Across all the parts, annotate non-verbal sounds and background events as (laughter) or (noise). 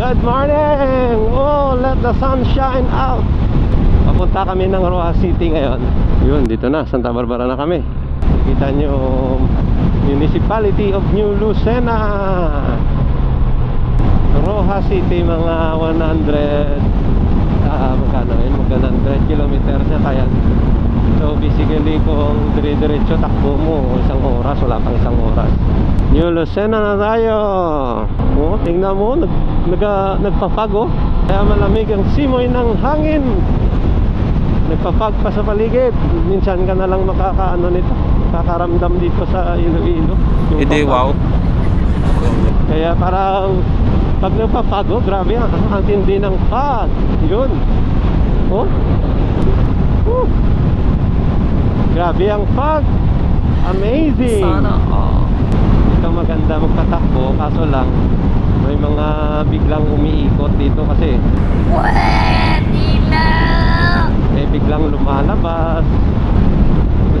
Good morning! Oh, let the sun shine out! Papunta kami ng Roa City ngayon. Yun, dito na, Santa Barbara na kami. Kita nyo, Municipality of New Lucena. Roja City, mga 100, ah, magkano yun? Magka 100 kilometers na kaya. So basically kung dire-diretso takbo mo isang oras, wala pang isang oras. New Lucena na tayo. Oh, tingnan mo, nag, nag, nagpapag oh. Kaya malamig ang simoy ng hangin. Nagpapag pa sa paligid. Minsan ka na lang makakaano nito. Makakaramdam dito sa Iloilo. Hindi, wow. Kaya parang pag nagpapago, grabe ang, ang tindi ng fog. Yun. Oh. Woo. Grabe ang fog. Amazing. Sana all. Ito maganda magpatakbo, kaso lang may mga biglang umiikot dito kasi eh biglang lumalabas.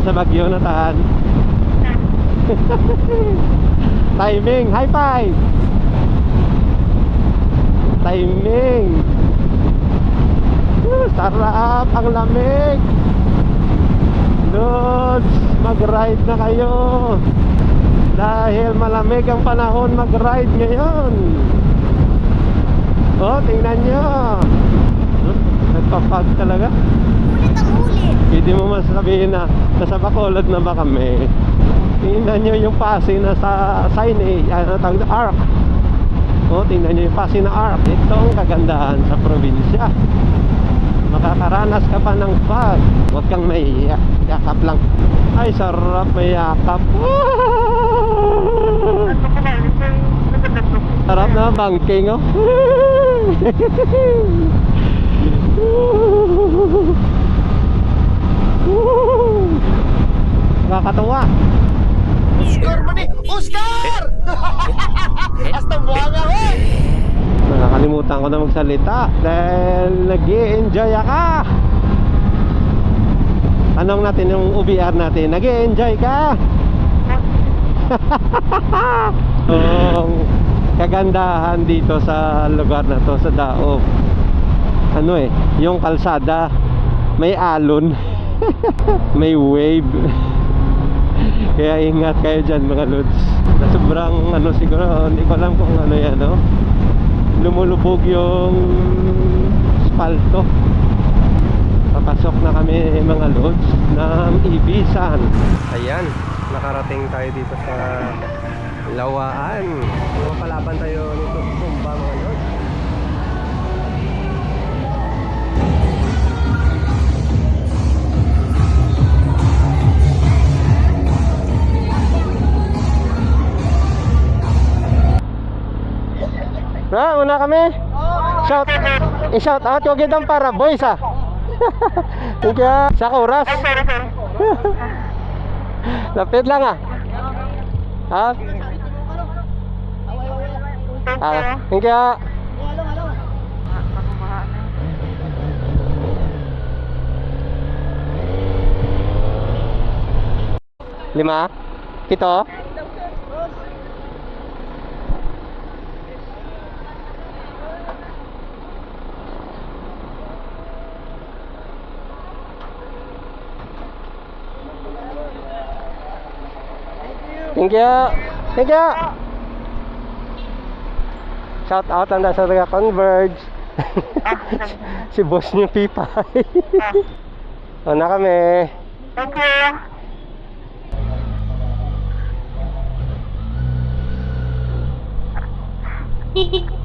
Sa Bagyo na tahan. (laughs) Timing, high five! Timing! Sarap, ang lamig! Lods, mag-ride na kayo! Dahil malamig ang panahon mag-ride ngayon! Oh, tingnan nyo! Nagpapag talaga. Ulit ang ulit. Hindi mo masasabihin na nasa Bacolod na ba kami. Tingnan nyo yung pasi na sa sign eh, ano tawag na arc. O, tingnan nyo yung pasi na arc. Ito ang kagandahan sa probinsya. Makakaranas ka pa ng fog. Huwag kang maiiyak. Yakap lang. Ay, sarap may yakap. (laughs) Sarap na banking, oh. (laughs) Nakakatuwa. Nakakalimutan ko na magsalita dahil nag enjoy ka. Tanong natin yung UBR natin, nag enjoy ka? (laughs) Ang kagandahan dito sa lugar na to sa Daop. Ano eh, yung kalsada may alon, (laughs) may wave. (laughs) Kaya ingat kayo dyan mga lods. Sobrang ano siguro, hindi ko alam kung ano yan, no? Lumulubog yung spalto. Papasok na kami mga lods ng Ibisan. Ayan, nakarating tayo dito sa Lawaan. Mapalaban tayo nito Sumba mga Na, una kami. Shout, i-shout out ko gitang para boys ah. Kaya (laughs) sa oras. (laughs) Lapit lang ah. Ha? Ah, kaya Lima? Pito? Thank you. Thank you. Shout out ang nasa taga Converge. (laughs) si boss niyo Pipay. (laughs) o na kami. Thank you. (laughs)